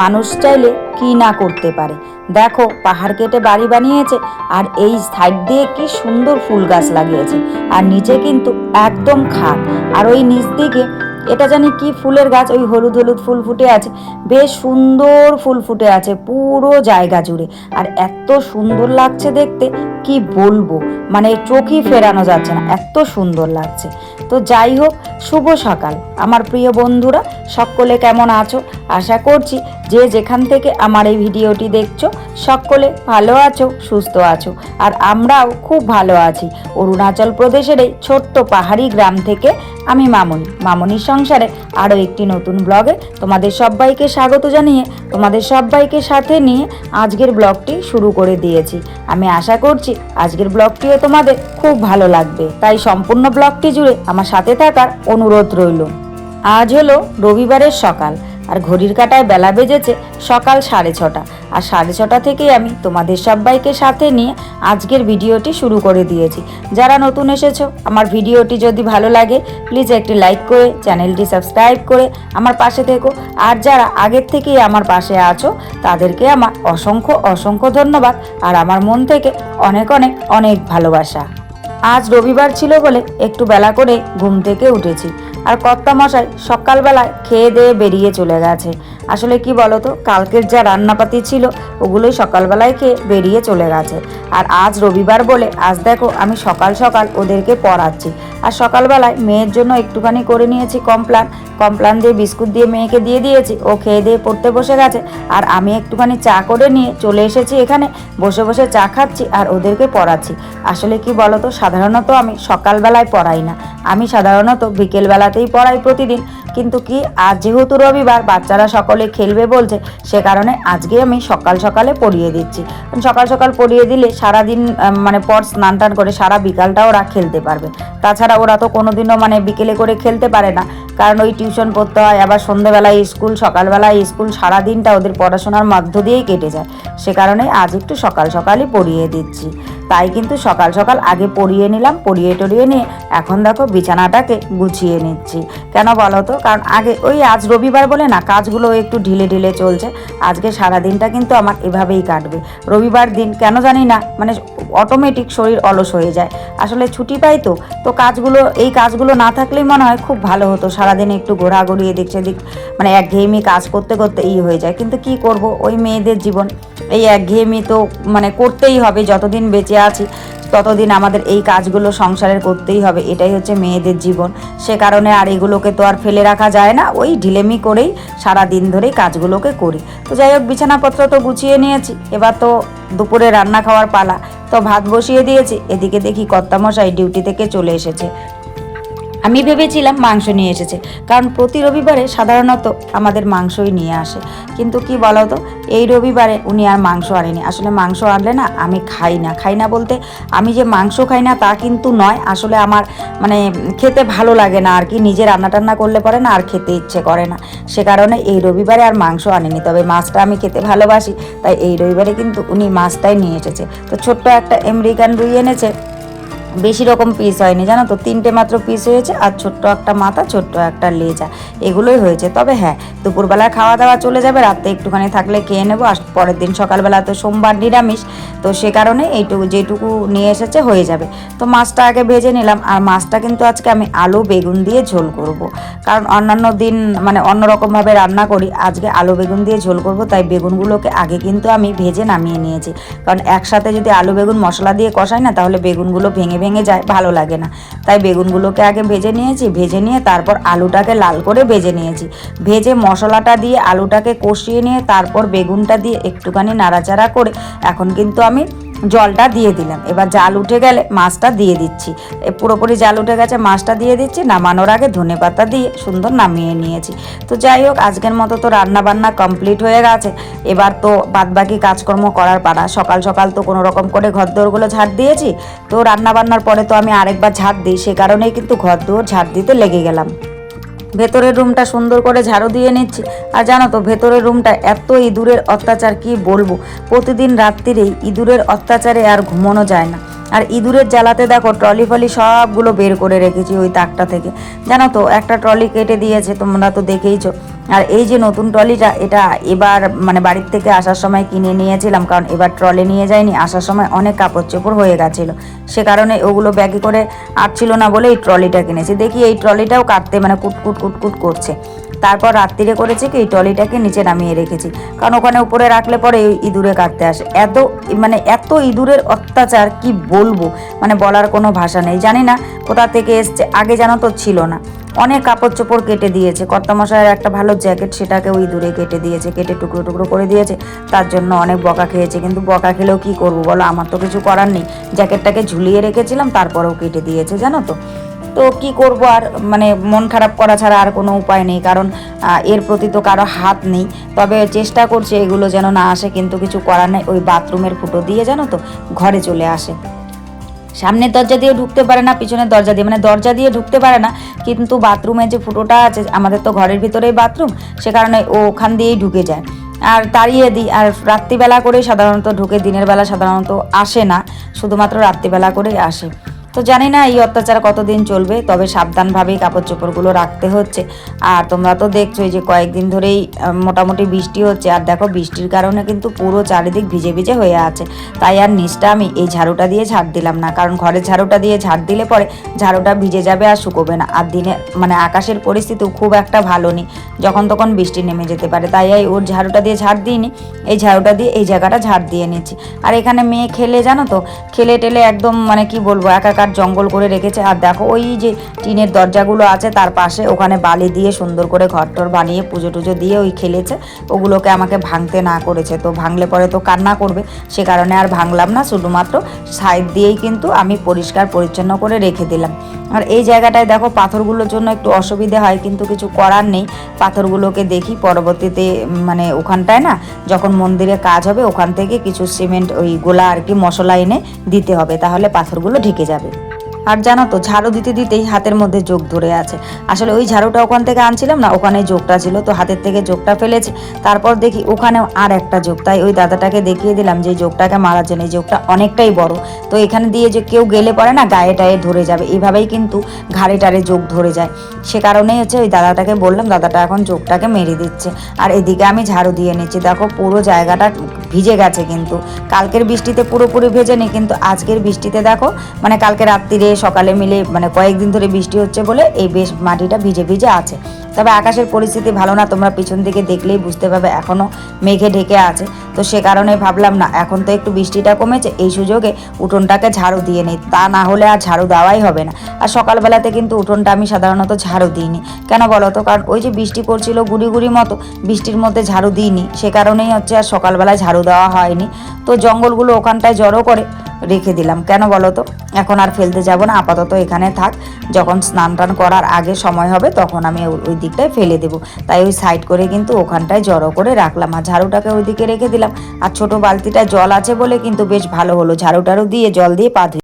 মানুষ চাইলে কি না করতে পারে। দেখো, পাহাড় কেটে বাড়ি বানিয়েছে, আর এই সাইড দিয়ে কি সুন্দর ফুল গাছ লাগিয়েছে। আর নিচে কিন্তু একদম খাট আর ওই নিচ দিকে এটা জানি কি ফুলের গাছ, ওই হলুদ হলুদ ফুল ফুটে আছে। বেশ সুন্দর ফুল ফুটে আছে, পুরো জায়গা জুড়ে। আর এত সুন্দর লাগছে দেখতে, কি বলব? মানে চোখই ফেরানো যাচ্ছে না, এত সুন্দর লাগছে। তো যাই হোক, শুভ সকাল। আমার প্রিয় বন্ধুরা, সকলে কেমন আছো? আশা করছি যে যেখান থেকে আমার এই ভিডিওটি দেখছ, সকলে ভালো আছো, সুস্থ আছো। আর আমরাও খুব ভালো আছি। অরুণাচল প্রদেশের এই ছোট্ট পাহাড়ি গ্রাম থেকে আমি মামনি। মামনির সংসারে আরও একটি নতুন ব্লগে তোমাদের সবাইকে স্বাগত জানিয়ে, তোমাদের সবাইকে সাথে নিয়ে আজকের ব্লগটি শুরু করে দিয়েছি। আমি আশা করছি আজকের ব্লগটিও তোমাদের খুব ভালো লাগবে। তাই সম্পূর্ণ ব্লগটি জুড়ে আমার সাথে থাকার অনুরোধ রইল। আজ হলো রবিবারের সকাল, আর ঘড়ির কাটায় বেলা বেজেছে সকাল সাড়ে ছটা। আর সাড়ে ছটা থেকেই আমি তোমাদের সবাইকে সাথে নিয়ে আজকের ভিডিওটি শুরু করে দিয়েছি। যারা নতুন এসেছ, আমার ভিডিওটি যদি ভালো লাগে প্লিজ একটি লাইক করে, চ্যানেলটি সাবস্ক্রাইব করে আমার পাশে থেকো। আর যারা আগের থেকেই আমার পাশে আছো, তাদেরকে আমার অসংখ্য অসংখ্য ধন্যবাদ আর আমার মন থেকে অনেক অনেক অনেক ভালোবাসা। আজ রবিবার ছিল বলে একটু বেলা করে ঘুম থেকে উঠেছি। আর কর্তা মশাই সকালবেলায় খেয়ে দিয়ে বেরিয়ে চলে গেছে। আসলে কি বলতো, কালকের যা রান্নাপাতি ছিল, ওগুলোই সকালবেলায় খেয়ে বেরিয়ে চলে গেছে। আর আজ রবিবার বলে আজ দেখো আমি সকাল সকাল ওদেরকে পড়াচ্ছি। আর সকালবেলায় মেয়ের জন্য একটুখানি করে নিয়েছি কমপ্লান। কমপ্লান দিয়ে বিস্কুট দিয়ে মেয়েকে দিয়ে দিয়েছি, ও খেয়ে দিয়ে পড়তে বসে গেছে। আর আমি একটুখানি চা করে নিয়ে চলে এসেছি এখানে, বসে বসে চা খাচ্ছি আর ওদেরকে পড়াচ্ছি। আসলে কি বলতো, সাধারণত আমি সকালবেলায় পড়াই না। আমি সাধারণত বিকেলবেলাতেই পড়াই প্রতিদিন। কিন্তু কি আজ যেহেতু রবিবার বাচ্চারা সকলে খেলবে বলছে, সে কারণে আজকে আমি সকাল সকালে পড়িয়ে দিচ্ছি। সকাল সকাল পড়িয়ে দিলে সারাদিন মানে পর স্নান টান করে সারা বিকালটা ওরা খেলতে পারবে। তাছাড়া ওরা তো কোনোদিনও মানে বিকেলে করে খেলতে পারে না, কারণ ওই টিউশন পড়তে হয়, আবার সন্ধেবেলায় স্কুল সকালবেলায় স্কুল সারা দিনটা ওদের পড়াশোনার মধ্য দিয়েই কেটে যায়। সে কারণে আজ একটু সকাল সকালই পড়িয়ে দিচ্ছি। তাই কিন্তু সকাল সকাল আগে পড়িয়ে নিলাম, পড়িয়ে টড়িয়ে নিয়ে এখন দেখো বিছানাটাকে গুছিয়ে নিচ্ছি। কেন বলো তো? কারণ আগে ওই আজ রবিবার বলে না, কাজগুলো একটু ঢিলে ঢিলে চলছে। আজকে সারা দিনটা কিন্তু আমার এভাবেই কাটবে। রবিবার দিন কেন জানি না মানে অটোমেটিক শরীর অলস হয়ে যায়। আসলে ছুটি পাই তো তো কাজগুলো, এই কাজগুলো না থাকলেই মনে হয় খুব ভালো হতো। সারাদিন একটু ঘোরাঘুরি এদিক সেদিক মানে একঘেয়েমি কাজ করতে করতে ই হয়ে যায়। কিন্তু কি করব, ওই মেয়েদের জীবন, এই একঘেয়েমি তো মানে করতেই হবে, যতদিন বেঁচে আছি। ততদিন আমাদের এই কাজগুলো সংসারের করতেই হবে, এটাই হচ্ছে মেয়েদের জীবন। সে কারণে আর এগুলোকে তো আর ফেলে রাখা যায় না, ওই ঢিলেমি করেই সারা দিন ধরেই কাজগুলোকে করি। তো যাই হোক, বিছানাপত্র তো গুছিয়ে নিয়েছি, এবার তো দুপুরে রান্না খাওয়ার পালা। তো ভাত বসিয়ে দিয়েছি, এদিকে দেখি কর্তামশাই ডিউটি থেকে চলে এসেছে। আমি ভেবেছিলাম মাংস নিয়ে এসেছে, কারণ প্রতি রবিবারে সাধারণত আমাদের মাংসই নিয়ে আসে। কিন্তু কি বলতো, এই রবিবারে উনি আর মাংস আনেনি। আসলে মাংস আনলে না আমি খাই না। খাই না বলতে আমি যে মাংস খাই না তা কিন্তু নয়, আসলে আমার মানে খেতে ভালো লাগে না আর কি, নিজে রান্না টান্না করলে পরে না আর খেতে ইচ্ছে করে না। সে কারণে এই রবিবারে আর মাংস আনেনি। তবে মাছটা আমি খেতে ভালোবাসি, তাই এই রবিবারে কিন্তু উনি মাছটাই নিয়ে এসেছে। তো ছোট্ট একটা আমেরিকান রুই এনেছে বেশি রকম পিস হয়নি, জানো তো? তিনটে মাত্র পিস হয়েছে আর ছোট্ট একটা মাথা, ছোট্ট একটা লেজা। এগুলোই হয়েছে। তবে হ্যাঁ দুপুরবেলা খাওয়া দাওয়া চলে যাবে, রাতে একটুখানি থাকলে খেয়ে নেব। আর পরের দিন সকালবেলা তো সোমবার নিরামিষ, তো সে কারণে এইটুকু, যেটুকু নিয়ে এসেছে হয়ে যাবে। তো মাছটা আগে ভেজে নিলাম। আর মাছটা কিন্তু আজকে আমি আলু, বেগুন দিয়ে ঝোল করব। কারণ অন্যান্য দিন মানে অন্যরকমভাবে রান্না করি, আজকে আলু, বেগুন দিয়ে ঝোল করব। তাই বেগুনগুলোকে আগে কিন্তু আমি ভেজে নামিয়ে নিয়েছি। কারণ একসাথে যদি আলু, বেগুন মশলা দিয়ে কষাই না, তাহলে বেগুনগুলো ভেঙে ভেঙে যায়, ভালো লাগে না। তাই বেগুনগুলোকে আগে ভেজে নিয়েছি, ভেজে নিয়ে তারপর আলুটাকে লাল করে ভেজে নিয়েছি। ভেজে মশলাটা দিয়ে আলুটাকে কষিয়ে নিয়ে তারপর বেগুনটা দিয়ে একটুখানি নাড়াচাড়া করে, এখন কিন্তু আমি জলটা দিয়ে দিলাম। এবার জাল উঠে গেলে মাছটা দিয়ে দিচ্ছি। পুরোপুরি জাল উঠে গেছে, মাছটা দিয়ে দিচ্ছি। নামানোর আগে ধনে পাতা দিয়ে সুন্দর নামিয়ে নিয়েছি। তো যাই হোক, আজকের মতো তো রান্না বান্না কমপ্লিট হয়ে গেছে। এবার তো বাদবাকি কাজকর্ম করার পাড়া সকাল সকাল তো কোনো রকম করে ঘর দোরগুলো ঝাড় দিয়েছি। তো রান্না বান্নার পরে তো আমি আরেকবার ঝাড় দিই। সে কারণেই কিন্তু ঘর দুয়ার ঝাড় দিতে লেগে গেলাম। ভেতরের রুমটা সুন্দর করে ঝাড়ু দিয়ে নিচ্ছি। আর জানো তো, ভেতরের রুমটা এত ইঁদুরের অত্যাচার, কি বলব? প্রতিদিন রাত্রিরেই ইঁদুরের অত্যাচারে আর ঘুমানো যায় না। আর ইঁদুরের জ্বালাতে দেখো ট্রলি ফলি সবগুলো বের করে রেখেছি ওই তাকটা থেকে। জানো তো, একটা ট্রলি কেটে দিয়েছে, তোমরা তো দেখেইছো। আর এই যে নতুন ট্রলিটা, এটা এবার মানে বাড়ির থেকে আসার সময় কিনে নিয়েছিলাম, কারণ এবার ট্রলে নিয়ে যাইনি, আসার সময় অনেক কাপড় চোপড় হয়ে গেছিল। সে কারণে ওগুলো ব্যাগে করে আটছিল না বলে এই ট্রলিটা কিনেছি। দেখি এই ট্রলিটাও কাটতে মানে কুটকুট কুটকুট করছে। তারপর রাত্রিরে করেছি কি, এই ট্রলিটাকে নিচে নামিয়ে রেখেছি। কারণ ওখানে উপরে রাখলে পরে ইঁদুরে কাটতে আসে। এত মানে এত ইঁদুরের অত্যাচার, কি বলব মানে বলার কোনো ভাষা নেই। জানি না কোথা থেকে এসছে, আগে জানো তো ছিল না। অনেক কাপড় চোপড় কেটে দিয়েছে। কর্তামশাইয়ের একটা ভালো জ্যাকেট সেটাকে ওই দূরে কেটে দিয়েছে, কেটে টুকরো টুকরো করে দিয়েছে। তার জন্য অনেক বকা খেয়েছে, কিন্তু বকা খেলেও কি করব বলো? আমার তো কিছু করার নেই। জ্যাকেটটাকে ঝুলিয়ে রেখেছিলাম, তারপরেও কেটে দিয়েছে, জানো তো। তো কি করব আর মানে মন খারাপ করা ছাড়া আর কোনো উপায় নেই, কারণ এর প্রতি তো কারও হাত নেই। তবে চেষ্টা করছে এগুলো যেন না আসে, কিন্তু কিছু করার নেই। ওই বাথরুমের ফুটো দিয়ে জানো তো, ঘরে চলে আসে। সামনের দরজা দিয়ে ঢুকতে পারে না, পিছনের দরজা দিয়ে। মানে দরজা দিয়ে ঢুকতে পারে না, কিন্তু বাথরুমে যে ফুটোটা আছে, আমাদের তো ঘরের ভিতরেই বাথরুম, সে কারণে ও ওখান দিয়েই ঢুকে যায়। আর তাড়িয়ে দিই আর রাত্রিবেলা করে সাধারণত ঢুকে, দিনের বেলা সাধারণত আসে না, শুধুমাত্র রাত্রিবেলা করেই আসে। তো জানি না এই অত্যাচার কতদিন চলবে, তবে সাবধানভাবেই কাপড় চোপড়গুলো রাখতে হচ্ছে। আর তোমরা তো দেখছোই যে কয়েকদিন ধরেই মোটামুটি বৃষ্টি হচ্ছে, আর দেখো বৃষ্টির কারণে কিন্তু পুরো চারিদিক ভিজে ভিজে হয়ে আছে। তাই আর নিচটা আমি এই ঝাড়ুটা দিয়ে ঝাড় দিলাম না, কারণ ঘরের ঝাড়ুটা দিয়ে ঝাড় দিলে পরে ঝাড়ুটা ভিজে যাবে আর শুকোবে না। আর দিনে মানে আকাশের পরিস্থিতিও খুব একটা ভালো নেই, যখন তখন বৃষ্টি নেমে যেতে পারে। তাই এই ওর ঝাড়ুটা দিয়ে ঝাড় দিইনি, এই ঝাড়ুটা দিয়ে এই জায়গাটা ঝাড় দিয়ে নিচ্ছি। আর এখানে মেয়ে খেলে, জানো তো? খেলে টেলে একদম মানে কি বলব একাকার জঙ্গল করে রেখেছে। আর দেখো, ওই যে টিনের দরজাগুলো আছে, তার পাশে ওখানে বালি দিয়ে সুন্দর করে ঘর টর বানিয়ে পুজো টুজো দিয়ে ওই খেলেছে। ওগুলোকে আমাকে ভাঙতে না করেছে। তো ভাঙলে পরে তো কান্না করবে। সে কারণে আর ভাঙলাম না, শুধুমাত্র সাইড দিয়েই কিন্তু আমি পরিষ্কার পরিচ্ছন্ন করে রেখে দিলাম। আর এই জায়গাটায় দেখো, পাথরগুলোর জন্য একটু অসুবিধে হয়, কিন্তু কিছু করার নেই। পাথরগুলোকে দেখি পরবর্তীতে মানে ওখানটায় না, যখন মন্দিরে কাজ হবে, ওখান থেকে কিছু সিমেন্ট, ওই গোলা আর কি মশলা এনে দিতে হবে। তাহলে পাথরগুলো ঢেকে যাবে। আর জানো তো, ঝাড়ু দিতে দিতেই হাতের মধ্যে যোগ ধরে আছে। আসলে ওই ঝাড়ুটা ওখান থেকে আনছিলাম না ওখানে যোগটা ছিল, তো হাতের থেকে যোগটা ফেলেছে। তারপর দেখি ওখানেও আর একটা যোগ, তাই ওই দাদাটাকে দেখিয়ে দিলাম যে যোগটাকে মারার জন্য এই যোগটা অনেকটাই বড়। তো এখানে দিয়ে যে কেউ গেলে পরে না, গায়ে টায়ে ধরে যাবে এইভাবেই কিন্তু ঘাড়ে টাড়ে যোগ ধরে যায়। সে কারণেই হচ্ছে ওই দাদাটাকে বললাম, দাদাটা এখন যোগটাকে মেরে দিচ্ছে। আর এদিকে আমি ঝাড়ু দিয়ে নিচ্ছি। দেখো পুরো জায়গাটা ভিজে গেছে কিন্তু। কালকের বৃষ্টিতে পুরোপুরি ভেজেনি কিন্তু আজকের বৃষ্টিতে দেখো মানে কালকে রাত্রিরে সকালে মিলে মানে কয়েকদিন ধরে বৃষ্টি হচ্ছে বলে এই বেশ মাটিটা ভিজে ভিজে আছে। তবে আকাশের পরিস্থিতি ভালো না, তোমরা পিছন দিকে দেখলেই বুঝতে পারবে এখনও মেঘে ঢেকে আছে। তো সে কারণে ভাবলাম, না, এখন তো একটু বৃষ্টিটা কমেছে, এই সুযোগে উঠোনটাকে ঝাড়ু দিয়ে নিই। তা না হলে আর ঝাড়ু দেওয়াই হবে না। আর সকালবেলাতে কিন্তু উঠোনটা আমি সাধারণত ঝাড়ু দিইনি। কেন বলো তো? কারণ ওই যে বৃষ্টি পড়ছিল গুড়ি গুড়ি মতো, বৃষ্টির মধ্যে ঝাড়ু দিইনি। সে কারণেই হচ্ছে আর সকালবেলায় ঝাড়ু দেওয়া হয়নি। তো জঙ্গলগুলো ওখানটায় জড়ো করে রেখে দিলাম। কেন বলো তো? এখন আর ফেলতে যাব না, আপাতত এখানে থাক। যখন স্নান টান করার আগে সময় হবে, তখন আমি ওই- দিকটায় ফেলে দেবো। তাই ওই সাইড করে কিন্তু ওখানটায় জড়ো করে রাখলাম। আর ঝাড়ুটাকে ওইদিকে রেখে দিলাম। আর ছোট বালতিটা জল আছে বলে কিন্তু বেশ ভালো হলো। ঝাড়ু টাড়ু দিয়ে জল দিয়ে পা